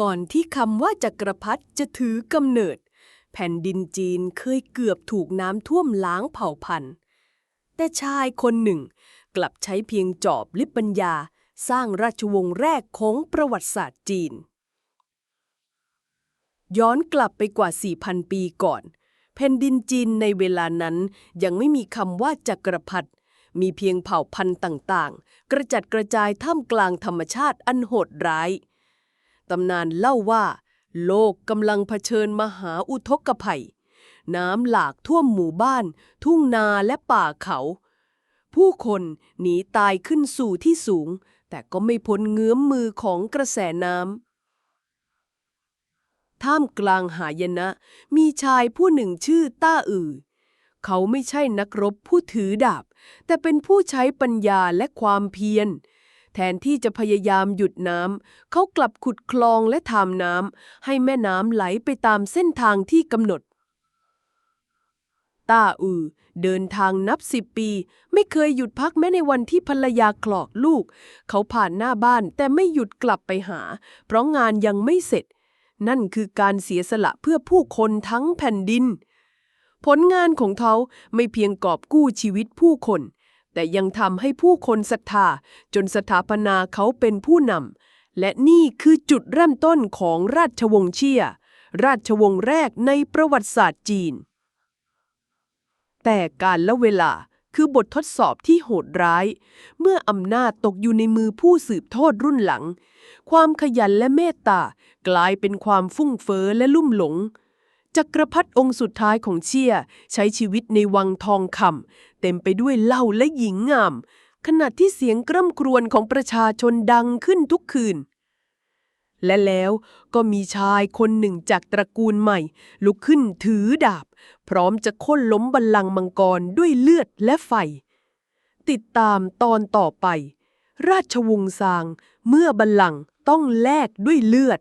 ก่อนที่คำว่าจักรพรรดิจะถือกำเนิด แผ่นดินจีนเคยเกือบถูกน้ำท่วมล้างเผ่าพันธุ์ แต่ชายคนหนึ่ง กลับใช้เพียงจอบลิบปัญญา สร้างราชวงศ์แรกของประวัติศาสตร์จีน ย้อนกลับไปกว่า 4,000 ปีก่อน แผ่นดินจีนในเวลานั้นยังไม่มีคำว่าจักรพรรดิมีเพียงเผ่าพันธุ์ต่าง ๆ กระจัดกระจายท่ามกลางธรรมชาติอันโหดร้าย ตำนานเล่าว่า โลกกำลังเผชิญมหาอุทกภัย น้ำหลากท่วมหมู่บ้าน ทุ่งนาและป่าเขา ผู้คนหนีตายขึ้นสู่ที่สูง แต่ก็ไม่พ้นเงื้อมมือของกระแสน้ำท่ามกลางหายนะ มีชายผู้หนึ่งชื่อต้าอือ เขาไม่ใช่นักรบผู้ถือดาบ แต่เป็นผู้ใช้ปัญญาและความเพียร แทนที่จะพยายามหยุดน้ำเขากลับขุดคลองและทำน้ำให้แม่น้ำไหลไปตามเส้นทางที่กำหนด ต้าอือ เดินทางนับสิบปี ไม่เคยหยุดพักแม้ในวันที่ภรรยาคลอดลูก เขาผ่านหน้าบ้านแต่ไม่หยุดกลับไปหา เพราะงานยังไม่เสร็จ นั่นคือการเสียสละเพื่อผู้คนทั้งแผ่นดินผลงานของเขาไม่เพียงกอบกู้ชีวิตผู้คน แต่ยังทำให้ผู้คนศรัทธาจนสถาปนาเขาเป็นผู้นำและนี่คือจุดเริ่มต้นของราชวงศ์เชี่ยราชวงศ์แรกในประวัติศาสตร์จีน แต่การละเวลาคือบททดสอบที่โหดร้าย เมื่ออำนาจตกอยู่ในมือผู้สืบทอดรุ่นหลัง ความขยันและเมตตากลายเป็นความฟุ่งเฟ้อและลุ่มหลง จักรพรรดิองค์สุดท้ายของเชียใช้ชีวิตในวังทองคำเต็มไปด้วยเหล้าและหญิงงาม ขณะที่เสียงกร่ำครวญของประชาชนดังขึ้นทุกคืน และแล้วก็มีชายคนหนึ่งจากตระกูลใหม่ ลุกขึ้นถือดาบ พร้อมจะค่นล้มบัลลังก์มังกรด้วยเลือดและไฟ ติดตามตอนต่อไป ราชวงศ์ซางเมื่อบัลลังก์ต้องแลกด้วยเลือด